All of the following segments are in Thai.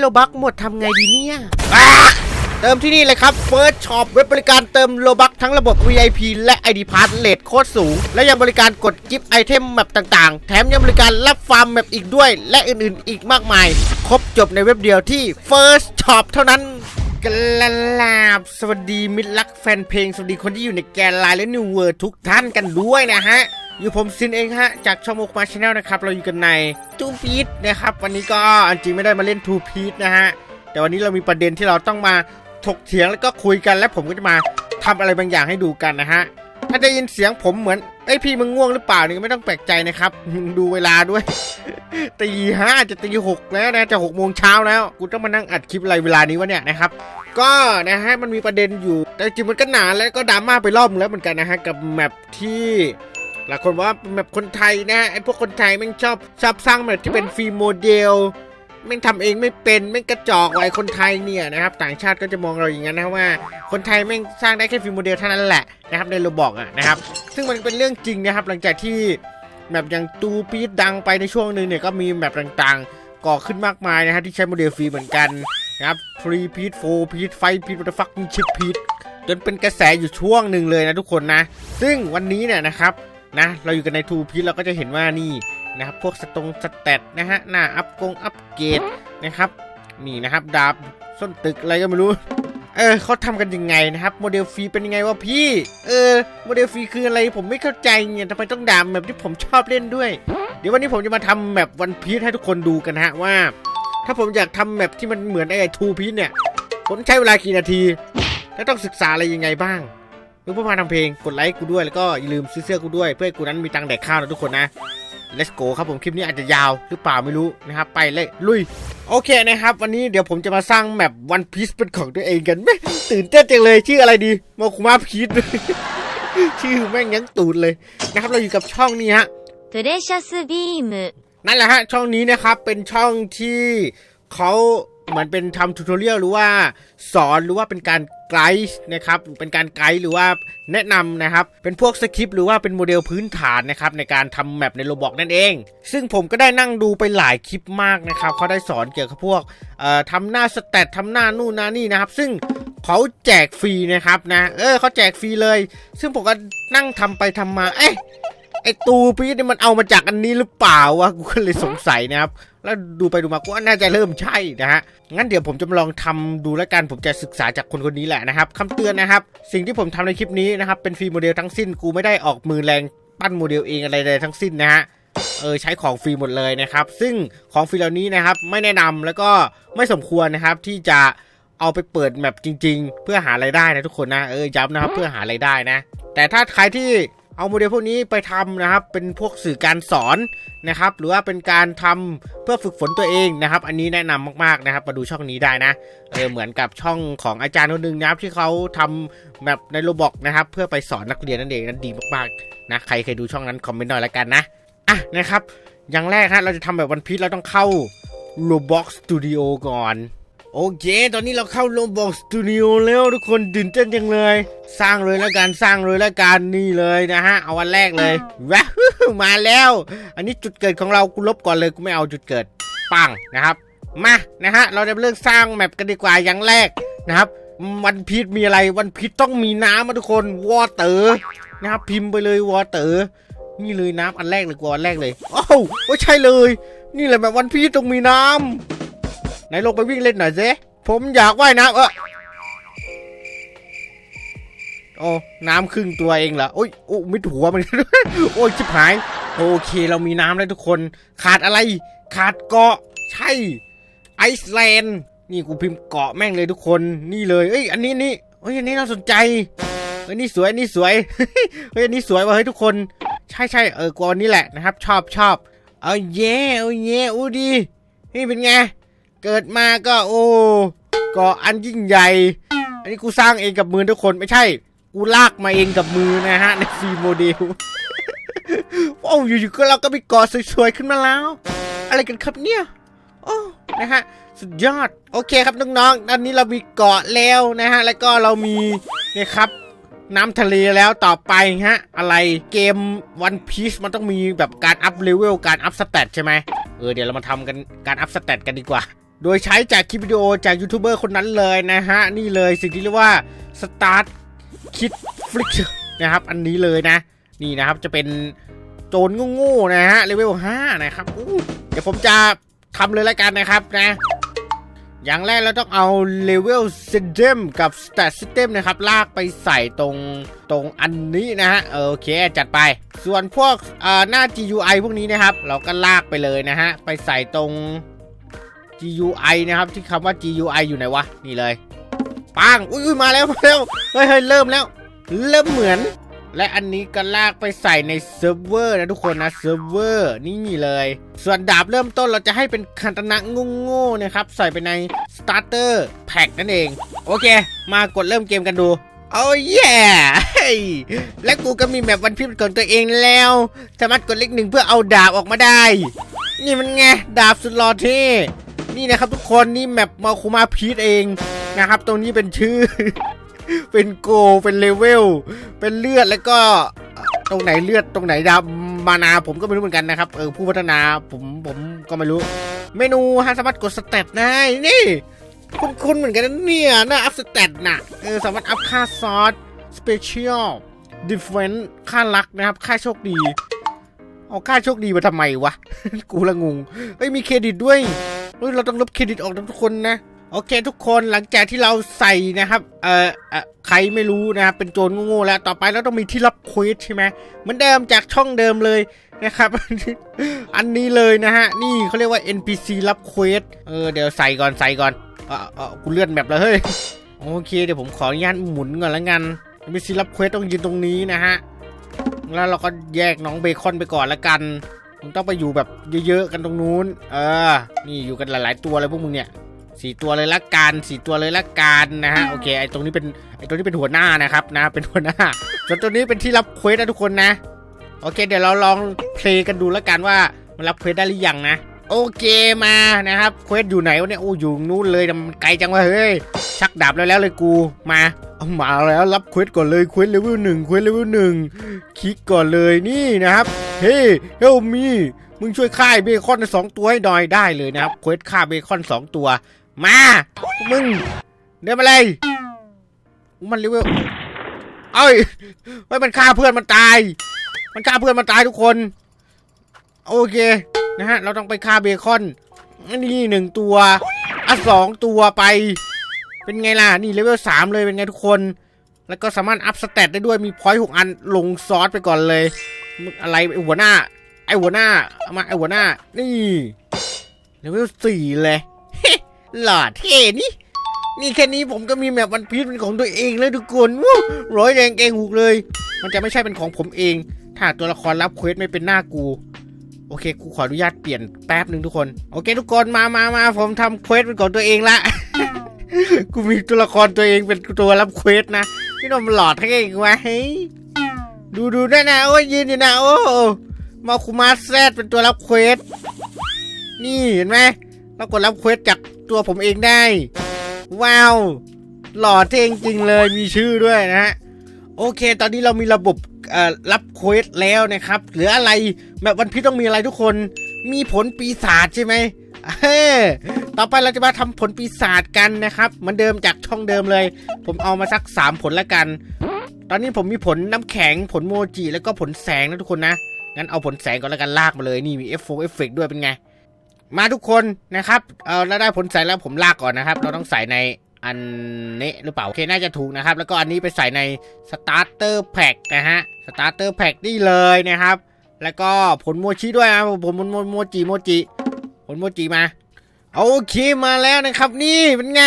โลบักหมดทำไงดีเนี่ยเติมที่นี่เลยครับ First Shop เว็บบริการเติมโลบักทั้งระบบ VIP และ ID Pass เลทโคตรสูง และยังบริการกดกิฟต์ไอเทมแมปต่างๆ แถมยังบริการรับฟาร์มแมปอีกด้วย และอื่นๆ อีกมากมาย ครบจบในเว็บเดียวที่ First Shop เท่านั้น กลาบสวัสดีมิตรรักแฟนเพลง สวัสดีคนที่อยู่ในแกนไลน์และนิวเวิร์ทุกท่านกันด้วยนะฮะ อยู่ผมซินเองฮะ จากช่องโมกมาชาแนลนะครับ เราอยู่กันในทูพีทนะครับ วันนี้ก็อันจริงไม่ได้มาเล่นทูพีทนะฮะ แต่วันนี้เรามีประเด็นที่เราต้องมาถกเถียงแล้วก็คุยกันและผมก็จะมาทำอะไรบางอย่างให้ดูกันนะฮะ ถ้าได้ยินเสียงผมเหมือนไอพี่มึงง่วงหรือเปล่านี่ไม่ต้องแปลกใจนะครับ ดูเวลาด้วยตีห้าจะตีหกแล้วนะจะหกโมงเช้าแล้วกูต้องมานั่งอัดคลิปอะไรเวลานี้วะเนี่ยนะครับก็นะฮะมันมีประเด็นอยู่ แต่จริงมันก็หนาแล้วก็ดราม่าไปรอบแล้วเหมือนกันนะฮะกับแมปที่หลายคนว่าแมปคนไทยนะฮะไอพวกคนไทยแม่งชอบชอบสร้างแมปที่เป็นฟรีโมเดล แม่งทำเองไม่เป็นแม่งกระจอกไว้คนไทยเนี่ยนะครับ ต่างชาติก็จะมองเราอย่างนั้นนะว่า คนไทยแม่งสร้างได้แค่ฟรีโมเดลเท่านั้นแหละนะครับในโรบอกอะนะครับ ซึ่งมันเป็นเรื่องจริงนะครับ หลังจากที่แมปอย่างตูปีดดังไปในช่วงหนึ่งเนี่ยก็มีแมปต่างๆ ก่อขึ้นมากมายนะฮะที่ใช้โมเดลฟรีเหมือนกันนะครับฟรีพีทโฟพีทไฟพีทวัตฟักชิปพีทจนเป็นกระแสอยู่ช่วงหนึ่งเลยนะทุกคนนะ ซึ่งวันนี้เนี่ยนะครับนะเราอยู่กันในทูพีทเราก็จะเห็นว่านี่ นะครับพวกสตงสแตทนะฮะหน้าอัพกงอัพเกรดนะครับนี่นะครับดาบส้นตึกอะไรก็ไม่รู้ เออเขาทำกันยังไงนะครับโมเดลฟรีเป็นยังไงวะพี่ เออโมเดลฟรีคืออะไรผมไม่เข้าใจเนี่ยทำไมต้องด่าแบบที่ผมชอบเล่นด้วย เดี๋ยววันนี้ผมจะมาทำแบบวันพีซให้ทุกคนดูกันฮะว่า ถ้าผมอยากทำแบบที่มันเหมือนไอ้ทูพีซเนี่ยผมใช้เวลากี่นาที แล้วต้องศึกษาอะไรยังไงบ้าง เมื่อประมาณทำเพลงกดไลค์กูด้วยแล้วก็อย่าลืมซื้อเสื้อกูด้วย เพื่อกูนั้นมีตังแดกข้าวนะทุกคนนะ let's go ครับผมคลิปนี้อาจจะยาวหรือเปล่าไม่รู้นะครับ ไปเลยลุยโอเคนะครับ วันนี้เดี๋ยวผมจะมาสร้างแมปวันพีซเป็นของตัวเองกันไม่ตื่นเต้นจังเลยชื่ออะไรดีโมคุมาพีซชื่อแม่งยังตูดเลยนะครับเราอยู่กับช่องนี้ฮะ Precious Beam นั่นแหละฮะช่องนี้นะครับเป็นช่องที่เขา เหมือนเป็นทำทูตเรียลหรือว่าสอนหรือว่าเป็นการไกด์นะครับเป็นการไกด์หรือว่าแนะนำนะครับ เป็นพวกสคริปต์หรือว่าเป็นโมเดลพื้นฐานนะครับในการทำแมปในโรบอกนั่นเอง ซึ่งผมก็ได้นั่งดูไปหลายคลิปมากนะครับเขาได้สอนเกี่ยวกับพวกเอ่อทำหน้าสแตททำหน้านู่นนานี่นะครับ ซึ่งเขาแจกฟรีนะครับนะ เออเขาแจกฟรีเลย ซึ่งผมก็นั่งทำไปทำมา เอ๊ะ ไอตูปีดนี่มันเอามาจากอันนี้หรือเปล่าวะกูก็เลยสงสัยนะครับ แล้วดูไปดูมากูว่าน่าจะเริ่มใช่นะฮะงั้นเดี๋ยวผมจะลองทำดูแล้วกันผมจะศึกษาจากคนคนนี้แหละนะครับคำเตือนนะครับ สิ่งที่ผมทำในคลิปนี้นะครับ เป็นฟรีโมเดลทั้งสิ้นกูไม่ได้ออกมือแรงปั้นโมเดลเองอะไรเลยทั้งสิ้นนะฮะเออใช้ของฟรีหมดเลยนะครับ ซึ่งของฟรีเหล่านี้นะครับไม่แนะนำแล้วก็ไม่สมควรนะครับที่จะเอาไปเปิดแมปจริง ๆ เพื่อหารายได้นะทุกคนนะเออย้ำนะครับเพื่อหารายได้นะ แต่ถ้าใครที่ เอาโมเดลพวกนี้ไปทำนะครับ เป็นพวกสื่อการสอนนะครับ หรือว่าเป็นการทำเพื่อฝึกฝนตัวเองนะครับ อันนี้แนะนำมากๆนะครับ มาดูช่องนี้ได้นะเออเหมือนกับช่องของอาจารย์คนหนึ่งนะครับ ที่เขาทำแบบในโรบอกนะครับ เพื่อไปสอนนักเรียนนั่นเองนั้นดีมากๆนะใครเคยดูช่องนั้นคอมเมนต์หน่อยละกันนะอะนะครับอย่างแรกฮะเราจะทำแบบวันพีชเราต้องเข้า Roblox Studio ก่อน โอเค ตอนนี้เราเข้า Roblox Studio แล้วทุกคนตื่นเต้นจังเลย สร้างเลยแล้วกัน สร้างเลยแล้วกัน นี่เลยนะฮะ เอาวันแรกเลยว้ามาแล้ว อันนี้จุดเกิดของเรากูลบก่อนเลย กูไม่เอาจุดเกิด ปังนะครับ มา นะฮะ เราจะเริ่มสร้างแมปกันดีกว่า อย่างแรกนะครับ วันพีชมีอะไร วันพีชต้องมีน้ำมาทุกคน วอเตอร์นะครับ พิมพ์ไปเลยวอเตอร์นี่เลยน้ำอันแรกเลยกว่าอันแรกเลย โอ้าวไม่ใช่เลย นี่แหละแบบวันพีชต้องมีน้ำ ไหนลงไปวิ่งเล่นหน่อยสิผมอยากว่ายน้ำเออโอ้น้ำครึ่งตัวเองเหรอโอ้ยโอ้มิดหัวมันโอ้ยชิบหาย โอเคเรามีน้ำแล้วทุกคน ขาดอะไร ขาดเกาะ ใช่ ไอซ์แลนด์ นี่กูพิมพ์เกาะแม่งเลยทุกคน นี่เลย เอ้ย อันนี้นี่เฮ้ย อันนี้น่าสนใจเฮ้ย นี่สวยอันนี้สวย เฮ้ย อันนี้สวยว่ะเฮ้ยทุกคน ใช่ใช่เออกอันนี้แหละนะครับ ชอบชอบ เอาเย่เอาเย่อู้ดี นี่เป็นไง เกิดมาก็โอ้กาะอันยิ่งใหญ่ อันนี้กูสร้างเองกับมือทุกคนไม่ใช่ กูลากมาเองกับมือนะฮะ ในฟรีโมเดลโอ้อยู่ๆก็เราก็มีเกาะสวยๆขึ้นมาแล้ว อะไรกันครับเนี่ยโอ้นะฮะสุดยอดโอเคครับน้องๆตอนนี้เรามีเกาะแล้วนะฮะ แล้วก็เรามีเนี่ยครับน้ำทะเลแล้วต่อไปฮะ อะไรเกม One Piece มันต้องมีแบบการอัพเลเวลการอัพสเตตใช่ไหมเออเดี๋ยวเรามาทำกันการอัพสเตตกันดีกว่า โดยใช้จากคลิปวิดีโอจากยูทูบเบอร์คนนั้นเลยนะฮะ นี่เลยสิ่งที่เรียกว่า Start Kid Flick นะครับ อันนี้เลยนะ นี่นะครับจะเป็นโจรโง่ๆนะฮะเลเวล5นะครับเดี๋ยวผมจะทำเลยล้วกันนะครับนะ อย่างแรกเราต้องเอาเลเวล System กับ Stat System นะครับ ลากไปใส่ตรงตรงอันนี้นะฮะโอเคจัดไป ส่วนพวกหน้า GUI พวกนี้นะครับ เราก็ลากไปเลยนะฮะ ไปใส่ตรง GUI นะครับ ที่คำว่า GUI อยู่ไหนวะ นี่เลยปังอุ้ยมาแล้วมาแล้วเฮ้ยเฮ้ยเริ่มแล้ว เริ่มเหมือน และอันนี้ก็ลากไปใส่ในเซิร์ฟเวอร์นะทุกคนนะเซิร์ฟเวอร์นี่เลย ส่วนดาบเริ่มต้นเราจะให้เป็นคันตนะโง่ๆนะครับ ใส่ไปใน Starter Pack นั่นเอง โอเค มากดเริ่มเกมกันดูโอ้ยเฮ้ยและกูก็มีแมปวันพิมพ์ก่อนตัวเองแล้ว สามารถกดเลขหนึ่งเพื่อเอาดาบออกมาได้ นี่มันไง ดาบสุดหล่อเท่ นี่นะครับทุกคนนี่แมปมาคุมาพีทเองนะครับ ตรงนี้เป็นชื่อ เป็นโก เป็นเลเวล เป็นเลือดแล้วก็ตรงไหนเลือดตรงไหนดาบมานาผมก็ไม่รู้เหมือนกันนะครับเออผู้พัฒนาผมผมก็ไม่รู้ เมนูฮะสามารถกดสเตตได้นี่คุณคุณเหมือนกันนะเนี่ยนะอัพสเตตนะเออสามารถอัพค่าซอสสเปเชียลดิฟเฟนค่าลักนะครับ ค่าโชคดี เอาค่าโชคดีมาทำไมวะ กูละงงเอ้ยมีเครดิตด้วย เฮ้ยเราต้องลบเครดิตออกนะทุกคนนะโอเค ทุกคนหลังจากที่เราใส่นะครับเอ่ออใครไม่รู้นะครับเป็นโจรโง่ๆแล้วต่อไปเราต้องมีที่รับเควสใช่ไหมเหมือนเดิมจากช่องเดิมเลยนะครับ อันนี้เลยนะฮะ นี่เขาเรียกว่า NPC รับเควสเออเดี๋ยวใส่ก่อนใส่ก่อนเออเออกูเลื่อนแบบแล้วเฮ้ยโอเคเดี๋ยวผมขออนุญาตหมุนก่อนแล้วกัน NPC รับเควสต้องยืนตรงนี้นะฮะแล้วเราก็แยกน้องเบคอนไปก่อนละกัน มึงต้องไปอยู่แบบเยอะๆกันตรงนู้น เออ นี่อยู่กันหลาย ๆ ตัวเลยพวกมึงเนี่ยสี่ตัวเลยละกันสี่ตัวเลยละกันนะฮะโอเคไอตรงนี้เป็นไอตรงนี้เป็นหัวหน้านะครับนะเป็นหัวหน้าส่วนตัวนี้เป็นที่รับเควสนะทุกคนนะ โอเค เดี๋ยวเราลองเพลงกันดูแล้วกันว่ามันรับเควสได้หรือยังนะโอเคมานะครับเควสอยู่ไหนวะเนี่ยโอ้อยู่นู่นเลยแต่มันไกลจังวะเฮ้ยชักดาบแล้วแล้วเลยกูมาเอา มาแล้วรับเควสก่อนเลยเควสเลเวลหนึ่งเควสเลเวลหนึ่งคลิกก่อนเลยนี่นะครับ เฮ้เฮลมีมึงช่วยฆ่าเบคอนสองตัวให้หน่อยได้เลยนะครับเควสฆ่าเบคอนสองตัว มามึงเดินมาเลยมันเลเวลเอ้ยเฮ้ยมันฆ่าเพื่อนมันตาย มันฆ่าเพื่อนมันตายทุกคน โอเคนะฮะเราต้องไปฆ่าเบคอนนี่หนึ่งตัวอะสองตัวไป เป็นไงล่ะ นี่เลเวลสามเลยเป็นไงทุกคน แล้วก็สามารถอัพสเตตได้ด้วยมีพอยต์หกอันลงซอสไปก่อนเลยมึงอะไรไอหัวหน้า ไอหัวหน้าเอามาไอหัวหน้า นี่เลเวลสี่เลยหล่อเท่นี่นี่แค่นี้ผมก็มีแมปวันพีชเป็นของตัวเองแล้วทุกคนวู้ร้อยแรงเกงหูกเลย มันจะไม่ใช่เป็นของผมเอง ถ้าตัวละครรับเควสไม่เป็นหน้ากู โอเค กูขออนุญาตเปลี่ยนแป๊บหนึ่งทุกคน โอเค ทุกคนมามามาผมทำเควสเป็นของตัวเองละ กูมีตัวละครตัวเองเป็นตัวรับเควสนะพี่นมหลอดให้เองวะเฮ้ยดูดูได้นะโอ้ยยืนอยู่นะโอ้มาคุมาแซดเป็นตัวรับเควสนี่เห็นไหมเรากดรับเควสจากตัวผมเองได้ ว้าว หล่อเท่งจริงเลยมีชื่อด้วยนะฮะโอเค ตอนนี้เรามีระบบรับเควสแล้วนะครับเหลืออะไรแบบวันพีต้องมีอะไรทุกคน มีผลปีศาจใช่ไหมเฮ้ ต่อไปเราจะมาทำผลปีศาจกันนะครับ เหมือนเดิมจากช่องเดิมเลย ผมเอามาสัก 3 ผลละกัน ตอนนี้ผมมีผลน้ำแข็งผลโมจิแล้วก็ผลแสงนะทุกคนนะงั้นเอาผลแสงก่อนแล้วกันลากมาเลยนี่มีเอฟโฟเอฟเฟกด้วยเป็นไง มาทุกคนนะครับเออแล้วได้ผลใส่แล้วผมลากก่อนนะครับ เราต้องใส่ในอันนี้หรือเปล่าโอเคน่าจะถูกนะครับ แล้วก็อันนี้ไปใส่ในสตาร์เตอร์แพ็กนะฮะสตาร์เตอร์แพ็กนี่เลยนะครับ แล้วก็ผลโมชิด้วยนะผลโมโมจิโมจิผลโมจิมา โอเคมาแล้วนะครับนี่เป็นไง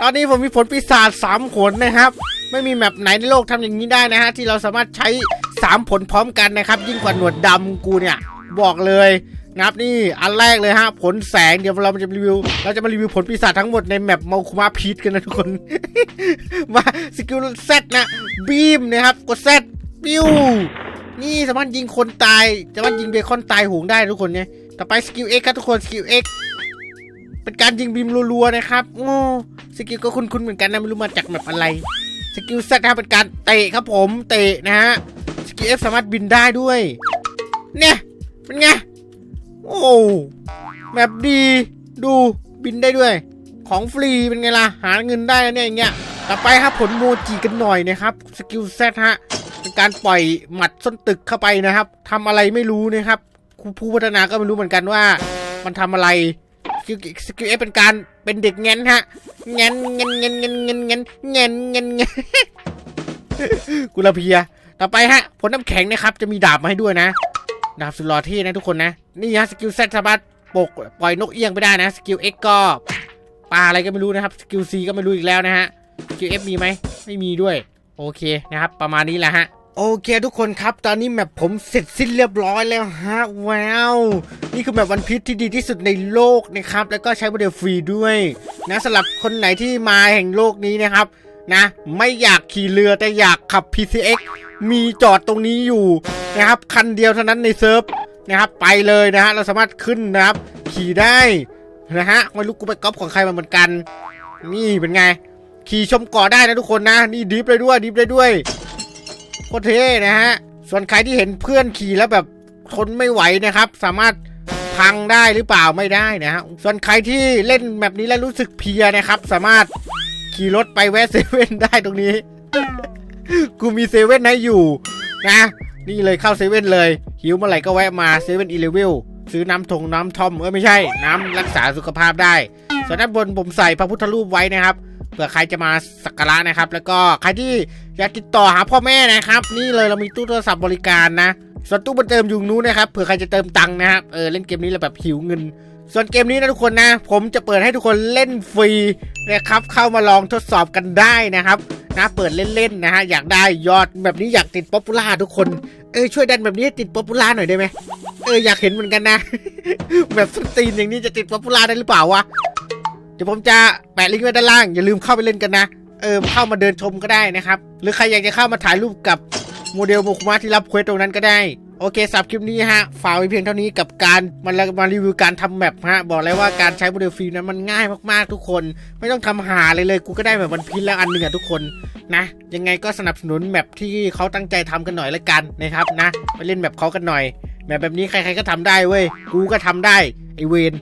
ตอนนี้ผมมีผลปีศาจสามผลนะครับ ไม่มีแมปไหนในโลกทำอย่างนี้ได้นะฮะที่เราสามารถใช้สามผลพร้อมกันนะครับ ยิ่งกว่าหนวดดำกูเนี่ย บอกเลยนะครับนี่อันแรกเลยฮะผลแสงเดี๋ยวเราจะรีวิว เราจะมารีวิวผลปีศาจทั้งหมดในแมปมาคุมาพีทกันนะทุกคน มาสกิลเซตนะบีมนะครับกดเซตปิ้วนี่สามารถยิงคนตายสามารถยิงเบคอนตายโหงได้ทุกคนเนี่ยต่อไปสกิลเอ็กครับทุกคนสกิลเอ็ก เป็นการยิงบีมรัวๆนะครับโอ้สกิลก็คุ้นๆเหมือนกันนะไม่รู้มาจากแมปอะไรสกิลเซตนะครับเป็นการเตะครับผมเตะนะฮะสกิลเอฟสามารถบินได้ด้วย เนี่ยเป็นไงโอ้แบบดีดูบินได้ด้วย ของฟรีเป็นไงล่ะหาเงินได้เนี่ยอย่างเงี้ยต่อไปครับผลโมจิกันหน่อยนะครับสกิลเซตฮะเป็นการปล่อยหมัดส้นตึกเข้าไปนะครับทำอะไรไม่รู้นะครับครูผู้พัฒนาก็ไม่รู้เหมือนกันว่า มันทำอะไร กิลสกิลเอฟเป็นการเป็นเด็กเงินฮะเงินเงินเงินเงินเงินเงินเงินเงินเงินกุลาเพีย ต่อไปฮะผลน้ำแข็งนะครับ จะมีดาบมาให้ด้วยนะ ดาบสุดหล่อเท่นะทุกคนนะ นี่ฮะสกิลเซตสามารถปกปล่อยนกเอี้ยงไปได้นะ สกิลเอ็กก็ปลาอะไรก็ไม่รู้นะครับ สกิลซีก็ไม่รู้อีกแล้วนะฮะ สกิลเอฟมีไหม ไม่มีด้วย โอเคนะครับ ประมาณนี้แหละฮะ โอเคทุกคนครับ ตอนนี้แมปผมเสร็จสิ้นเรียบร้อยแล้วฮะว้าว นี่คือแมปวันพีชที่ดีที่สุดในโลกนะครับ แล้วก็ใช้โมเดลฟรีด้วยนะสำหรับคนไหนที่มาแห่งโลกนี้นะครับนะ ไม่อยากขี่เรือแต่อยากขับ PCX มีจอดตรงนี้อยู่นะครับ คันเดียวเท่านั้นในเซิร์ฟนะครับ ไปเลยนะฮะเราสามารถขึ้นนะครับ ขี่ได้นะฮะไม่รู้กูไปก๊อปของใครมาเหมือนกัน นี่เป็นไง ขี่ชมเกาะได้นะทุกคนนะ นี่ดิฟเลยด้วยดิฟเลยด้วย ตรเท่นะฮะ ส่วนใครที่เห็นเพื่อนขี่แล้วแบบทนไม่ไหวนะครับ สามารถพังได้หรือเปล่าไม่ได้นะฮะ ส่วนใครที่เล่นแบบนี้แล้วรู้สึกเพียนะครับ สามารถขี่รถไปแวะเซเว่นได้ตรงนี้ กูมีเซเว่นให้อยู่นะ นี่เลยเข้าเซเว่นเลย หิวเมื่อไหร่ก็แวะมาเซเว่นอีเลเวลซื้อน้ำทงน้ำทอมเออไม่ใช่ น้ำรักษาสุขภาพได้ ส่วนด้านบนผมใส่พระพุทธรูปไว้นะครับเผื่อใครจะมาสักการะนะครับ แล้วก็ใครที่ อยากติดต่อหาพ่อแม่นะครับ นี่เลยเรามีตู้โทรศัพท์บริการนะ ส่วนตู้บันเติมอยู่นู้นนะครับเผื่อใครจะเติมตังค์นะครับเออเล่นเกมนี้แล้วแบบหิวเงิน ส่วนเกมนี้นะทุกคนนะ ผมจะเปิดให้ทุกคนเล่นฟรีนะครับเข้ามาลองทดสอบกันได้นะครับนะเปิดเล่นๆนะฮะอยากได้ยอดแบบนี้อยากติดป๊อปปูล่าทุกคนเออช่วยดันแบบนี้ให้ติดป๊อปปูล่าหน่อยได้ไหมเอออยากเห็นเหมือนกันนะ แบบสตรีนอย่างนี้จะติดป๊อปปูล่าได้หรือเปล่าวะเดี๋ยวผมจะแปะลิงก์ไว้ด้านล่างอย่าลืมเข้าไปเล่นกันนะ เออเข้ามาเดินชมก็ได้นะครับ หรือใครอยากจะเข้ามาถ่ายรูปกับโมเดลโมคุมะที่รับเควสตรงนั้นก็ได้ โอเคสำหรับคลิปนี้ฮะฝากไว้เพียงเท่านี้กับการมามารีวิวการทำแมปฮะบอกเลยว่าการใช้โมเดลฟิล์มนั้นมันง่ายมากๆทุกคน ไม่ต้องทำหาเลยเลยกูก็ได้แบบวันพินแล้วอันหนึ่งอะทุกคนนะ ยังไงก็สนับสนุนแมปที่เขาตั้งใจทำกันหน่อยละกันนะครับนะไปเล่นแมปเขากันหน่อยแมปแบบนี้ใครๆก็ทำได้เว้ยกูก็ทำได้ไอเวน